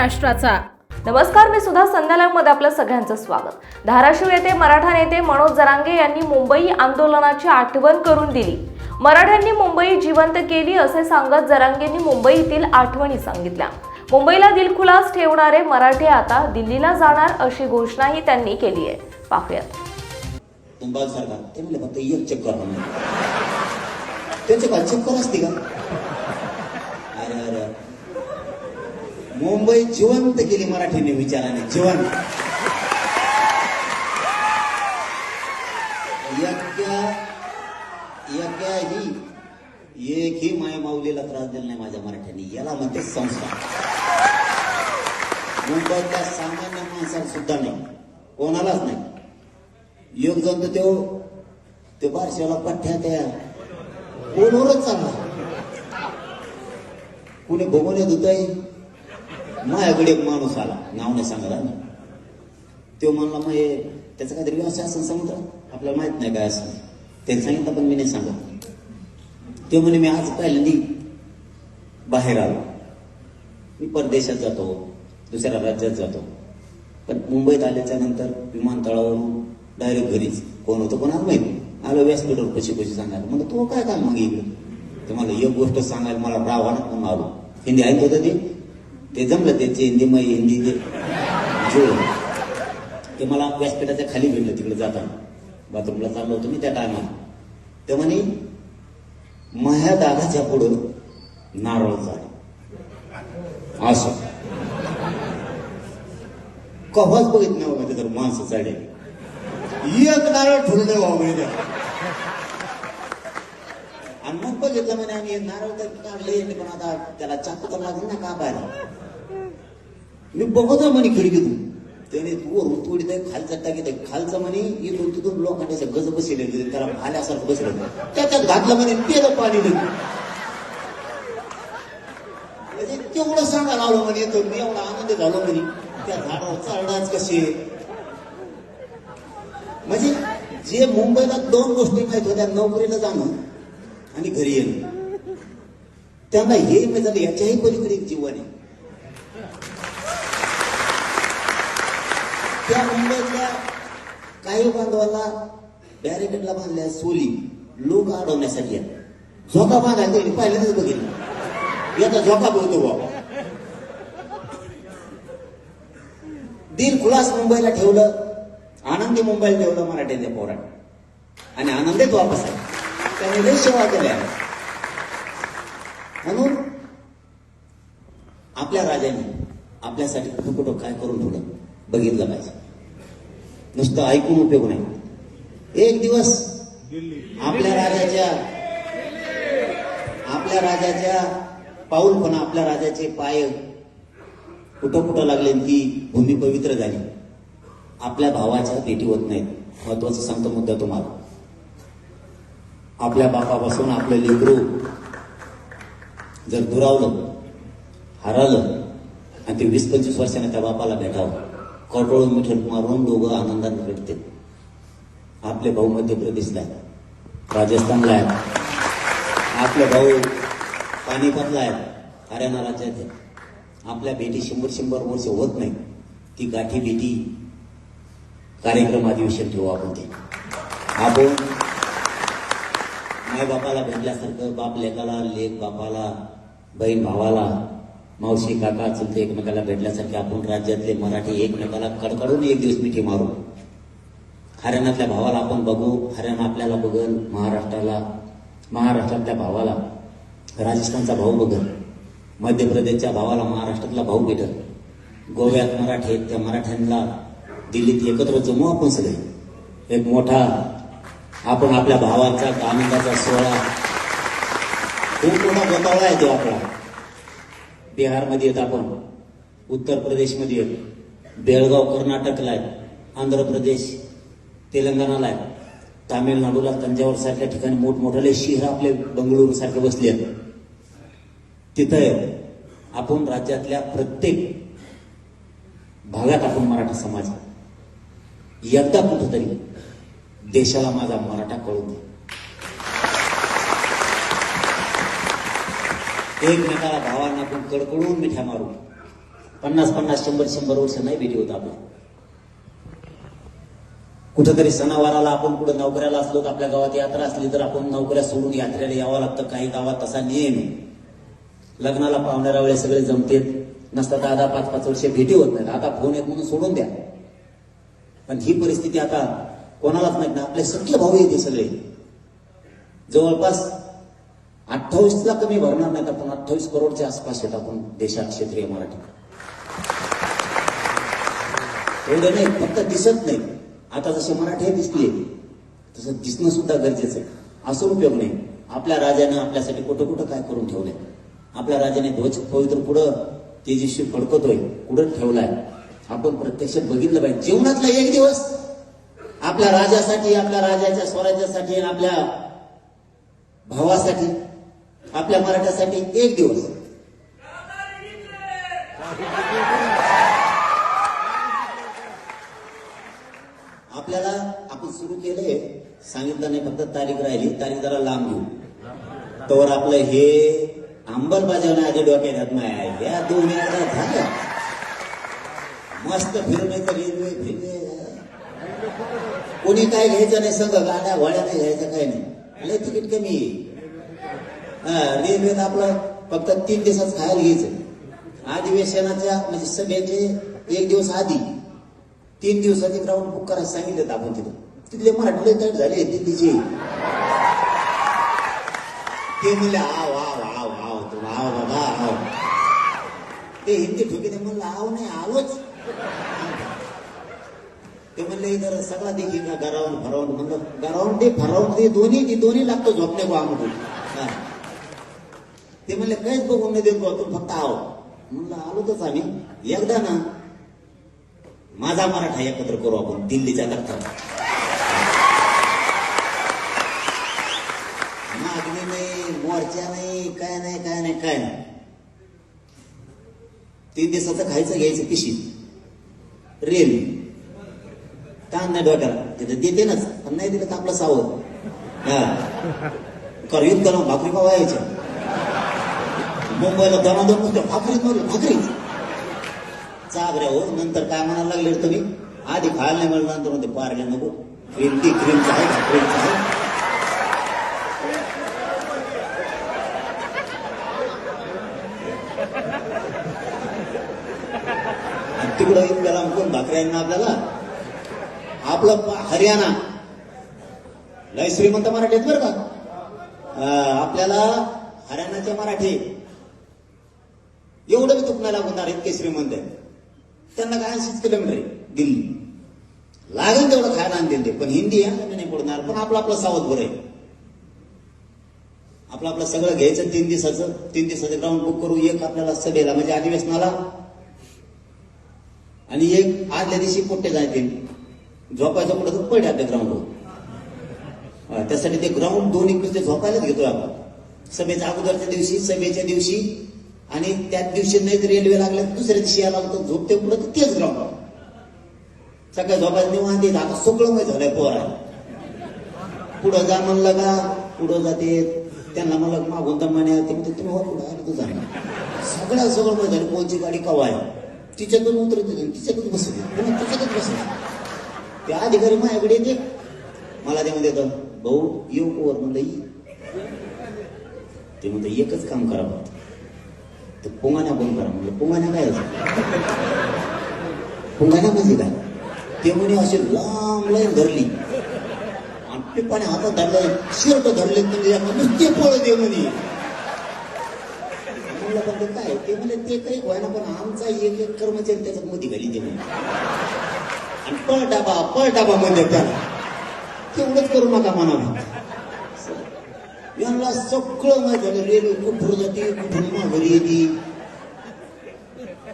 राष्ट्राचा नमस्कार मी सुद्धा संध्यालयमध्ये आपलं सगळ्यांचं स्वागत. धाराशिव येथे मराठा नेते मनोज जरांगे यांनी मुंबई आंदोलनाची आठवण करून दिली. मराठ्यांनी मुंबई जिवंत केली असे सांगत जरांगेंनी मुंबईतील आठवणी सांगितल्या. मुंबईला दिलखुलास ठेवणारे मराठे आता दिल्लीला जाणार अशी घोषणाही त्यांनी केली आहे. पाहूयात. त्यांचे काय चक्कर असते का? मुंबई जिवंत केली मराठीने विचाराने जिवंत. यज्ञ एक ही एकही माय माऊलीला त्रास दिला नाही माझ्या मराठ्यांनी. याला म्हणते संस्कार. मुंबईतल्या सामान्य माणसाला सुद्धा नाही. कोणालाच नाही. योग जण तर तो ते बारशाला पठ्ठ्या त्या कोणवरच चालला. कुणी भोगवण्यात येत येईल माझ्याकडे एक माणूस आला. नाव नाही सांगला ना? तो म्हणला मग हे त्याचा काहीतरी व्यवसाय असं समुद्र आपल्याला माहीत नाही काय असं. त्यांनी सांगितलं पण मी नाही सांगत. ते म्हणे मी आज पहिल्यांदी बाहेर आलो. मी परदेशात जातो दुसऱ्या राज्यात जातो. पण मुंबईत आल्याच्यानंतर विमानतळावरून डायरेक्ट घरीच. कोण होतं कोणाला माहिती? आलो व्यासपीठावर कशी कशी सांगायला. म्हणजे तो काय काय मग इकडे? ते मला एक गोष्ट सांगायला मला राव आणत म्हणून आलो. हिंदी ऐकत होतं ते जमलं त्याचे हिंदी मग हिंदी ते जुळलं ते मला व्यासपीठाच्या खाली भेटलं तिकडे जाताना. बाथरूमला चाललो होतो मी त्या टायमाला. ते म्हणे माझ्या दादाच्या पुढं नारळ झाला. असं. कव्हाच बघित नाही बाबा तर माणसं चालले एक नारळ ठुरले बाबा त्या आणि मग बघितलं म्हणे आणि नारळ तर काढले पण आता त्याला चाकू तर लागेल ना का बाहेर मी बघतो म्हणे खिडकीतून त्याने वरून थोडी ते खालचं टाकी ते खालचं म्हणे इथून तिथून लोखंडाचे गज बसले त्याला भाल्यासारखं बसलं त्याच्यात घातलं म्हणे तेल पाणी नाही म्हणजे तेवढं सांगा लावलं म्हणे तो मी एवढा आनंद झालो म्हणे त्या झाडावर चालणार कसे म्हणजे जे मुंबईला दोन गोष्टी माहीत होत्या नोकरीला जाणं आणि घरी येणं. त्यांना हे झालं याच्याही पलीकडे एक जीवन आहे. त्या मुंबईतल्या काही बांधवाला बॅरिकेडला बांधल्या सोली लोक अडवण्यासाठी आहेत. झोका बांधायला पाहिलं पहिल्यांदाच बघितलं. याचा झोका बोलतो बाबा दिल खुलास मुंबईला ठेवलं आनंदी मुंबईला ठेवलं मराठ्यांच्या पोरात आणि आनंदीत वापस आहे त्याने लय सेवा केल्या म्हणून आपल्या राजाने आपल्यासाठी कुठं कुठं काय करून ठेवलं? बघितलं पाहिजे. नुसतं ऐकून उपयोग नाही. एक दिवस आपल्या राजाच्या आपल्या राजाच्या पाऊल पण आपल्या राजाचे पाय कुठं कुठं लागले आणि ती भूमी पवित्र झाली. आपल्या भावाच्या भेटी होत नाहीत महत्वाचं सांगतो मुद्दा तुम्हाला. आपल्या बापापासून आपलं लेकरू जर दुरावलं हरवलं आणि ते वीस पंचवीस वर्षाने त्या बापाला भेटावं कटोळून मिठल मारून दोघं आनंदाने भेटते आपले भाऊ मध्य प्रदेशला आहेत राजस्थानला आहेत. आपले भाऊ पानिपतला आहेत हरियाणा राज्यात आहेत. आपल्या भेटी शंभर शंभर वर्ष होत नाही ती गाठी भेटी कार्यक्रम अधिवेशन ठेवू आपण ते. आपण माय बापाला भेटल्यासारखं बाप लेकाला लेक बापाला बहीण भावाला मावशी काका चुलते एकमेकाला भेटल्यासारखे आपण राज्यातले मराठी एकमेकाला कडकडून एक दिवस मिठी मारू हरियाणातल्या भावाला आपण बघू हरियाणा आपल्याला बघल महाराष्ट्राला महाराष्ट्रातल्या भावाला राजस्थानचा भाऊ बघल मध्य प्रदेशच्या भावाला महाराष्ट्रातला भाऊ भेटल. गोव्यात मराठी आहेत त्या मराठ्यांना दिल्लीत एकत्र जमू आपण सगळे. एक मोठा आपण आपल्या भावाचा आनंदाचा सोहळा खूप मोठा गोतावळा आहे तो आपला. बिहारमध्ये येत आपण उत्तर प्रदेशमध्ये येत. बेळगाव कर्नाटकला आहे आंध्र प्रदेश तेलंगणाला आहे तामिळनाडूला तंजावर सारख्या ठिकाणी मोठमोठाले शहर आपले बंगळुरू सारखे बसले आहेत. तिथं आपण राज्यातल्या प्रत्येक भागात आपण मराठा समाज. आहे. एकदा कुठंतरी. देशाला माझा मराठा कळू दे. एकमेकाला भावांना आपण कडकडून मिठ्या मारू. पन्नास पन्नास शंभर शंभर वर्ष नाही भेटी होत आपला कुठंतरी सणावाराला आपण कुठं नोकऱ्याला असलो तर आपल्या गावात यात्रा असली तर आपण नोकऱ्या सोडून यात्रेला यावं लागतं. काही गावात तसा नियम आहे. लग्नाला पाहुण्याला वेळेस सगळे जमतेत. नसता दहा पाच पाच वर्ष भेटी होत नाही आता फोन येत म्हणून सोडून द्या. पण ही परिस्थिती आता कोणालाच माहीत नाही. आपले सगळे भाऊ येते सगळे. जवळपास अठ्ठावीस ला कमी भरणार नाही आपण अठ्ठावीस करोडच्या आसपास येत आपण देशात क्षेत्रीय मराठी एवढं नाही फक्त दिसत नाही. आता जसे मराठी दिसले तसं दिसणं सुद्धा गरजेचं आहे. असं उपयोग नाही. आपल्या राजानं आपल्यासाठी कुठं कुठं काय करून ठेवलंय? आपल्या राजाने ध्वज पवित्र पुढं तेजस्वी फडकतोय कुठं ठेवलाय. आपण प्रत्यक्ष बघितलं पाहिजे. जीवनातला एक दिवस आपल्या राजासाठी आपल्या राजाच्या स्वराज्यासाठी आणि आपल्या भावासाठी आपल्या मराठ्यासाठी एक दिवस. आपल्याला आपण सुरू केले. सांगितलं नाही फक्त तारीख राहिली. तारीख जरा लांब घेऊ. तर आपलं हे अंमलबजावणी आधी डोक्यात येत नाही या दोन झालं मस्त फिरून तर रेल्वे फिरवे कोणी काय घ्यायचं नाही सगळं गाड्या वाड्या नाही घ्यायचं काय नाही. लय तिकीट कमी आहे. रेल्वेत आपलं फक्त तीन दिवसात खायला घ्यायचं. अधिवेशनाच्या म्हणजे सभेचे एक दिवस आधी तीन दिवसाची ग्राउंड बुक करायला सांगितलं आपण तिथं. तिथले मराठी लय तयार झाले दिल्लीचे. ते म्हणले आव आव आव आव तू आव बाबा आव. ते हिंदी ठोके ते म्हणलं आव नाही आलोच. ते म्हणले इधर सगळा देखी का गरावून फरावून म्हणलं गरावून ते फरावून ते दोन्ही ते दोन्ही लागतो झोपणे बा म्हणून ते म्हणले काहीच बघून नाही देत तू फक्त आहो म्हणलं आलोच आम्ही एकदा ना माझा मराठा एकत्र करू आपण दिल्लीच्या दत्तात मागणी नाही मोर्चा नाही काय नाही काय नाही काय नाही. तीन दिवसाचं खायचं घ्यायचं पिशी रेल्वे ताण नाही डोक्याला तिथं देते नाच पण नाही दिलं तर आपलं सावध. हा. कर युद्ध भाकरी का व्हायच्या मुंबईला दमादम नुसतं भाकरीच भाकरी भाकरीच चाबऱ्या हो नंतर काय म्हणायला लागले तुम्ही? आधी खायला नाही मिळणार नंतर म्हणते पारले नको. क्रीम ती क्रीमचं आहे क्रीमचं आहे आणि तिकडं इतक्याला कोण? भाकऱ्यांना आपल्याला? आपलं हरियाणा. लय श्रीमंत मराठी आहेत बरं का? आपल्याला हरियाणाचे मराठी एवढं मी तुक नाही लागणार इतके श्रीमंत आहे त्यांना काय ऐंशीच किलोमीटर आहे? दिल्ली. लागेल तेवढं खायला आणि ते पण हिंदी या नाही पडणार पण आपलं आपलं सावध बरं आहे. आपलं आपलं सगळं घ्यायचं तीन दिवसाचं तीन दिवसाचं ग्राउंड बुक करू एक आपल्याला सभेला म्हणजे अधिवेशनाला. आणि एक आदल्या दिवशी पोट्टे जायतील झोपायचं म्हणलं तर पडे आपल्या ग्राउंडवर त्यासाठी ते ग्राउंड दोन्ही ते झोपायलाच घेतोय आपण. सभेच्या अगोदरच्या दिवशी सभेच्या दिवशी आणि त्याच दिवशी नाही रेल्वे लागल्या दुसऱ्या दिवशी यायला लागतं झोपते पुढं तर तेच ग्राउंड सकाळी झोपायचं निवांत येत आता सगळं माहीत झालंय पोरा पुढं जा म्हणलं का? पुढं जाते. त्यांना म्हणलं मागून दमाने ते म्हणते तुम्ही हो पुढं तू जाणार सगळं सगळं माहीत झालं. कोणची गाडी कवा आहे तिच्यातून उतरत तिच्यातच बसत तिच्यातच बसत त्या अधिकारी माझ्याकडे येते. मला ते म्हणते भाऊ येऊ कोवर म्हणलं ये. ते म्हणतं एकच काम करा बा तर पुंगाण्या कोण करा? म्हणलं पुंगाण्या काय पुंगाण्या म्हणजे काय? ते म्हणे असे लांब लाईन धरली. आणि पाणी हातात धरले शर्ट धरले म्हणजे नुसते पळ दे म्हणे. म्हणलं पण ते काय? ते म्हणे ते काही व्हायना पण आमचा एक एक कर्मचारी त्याच्यात मध्ये घाली ते म्हणे. पळ डाबा पळ डाबा म्हणजे त्याला तेवढंच करू नका म्हणावं. यांना सगळं माहीत झालं. रेल्वे कुठून जाते कुठून माघारी येते.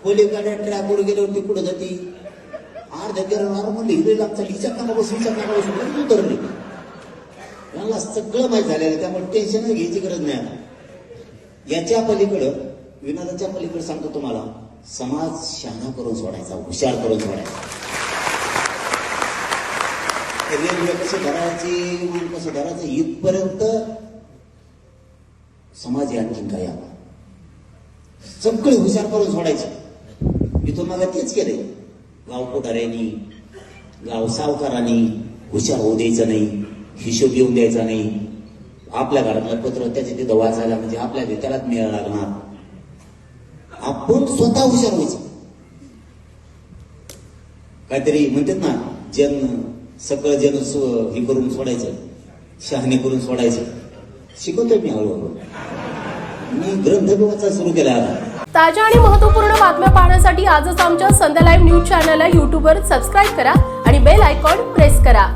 पलीकडे ट्रॅकवर गेल्यावरती कुठं जाते. अर्ध्या गेल्यावर म्हणलं हिरे लागतात हिच्या कामा बसून हिच्या कामा बसून उतरले. यांना सगळं माहीत झालेलं. त्यामुळे टेन्शन घ्यायची गरज नाही आता. याच्या पलीकडं विनोदाच्या पलीकडे सांगतो तुम्हाला समाज शहाणा करून सोडायचा हुशार करून सोडायचा. रेल्वे कशी धरायची विमान कसं धरायचं इथपर्यंत समाज आहे काय आला. सगळे हुशार करून सोडायचे. इथून मग तेच केले गाव पुढाऱ्यांनी गाव सावकारांनी हुशार होऊ द्यायचं नाही हिशोब येऊन द्यायचा नाही. आपल्या घरातलं पत्र त्याच्या तिथं वाचायला म्हणजे आपल्या त्यालाच मिळायला लागणार. आपण स्वतः हुशार व्हायचं. काहीतरी म्हणतात ना जन्म सगळं जण हे करून सोडायचं. शहाणे करून सोडायचं. शिकवतोय मी हळूहळू. मी ग्रंथ वाचा सुरू केला ताज्या आणि महत्त्वपूर्ण बातम्या पाहण्यासाठी आजच आमच्या संध्या लाईव्ह न्यूज चॅनलला युट्यूबवर सबस्क्राईब करा आणि बेल आयकॉन प्रेस करा.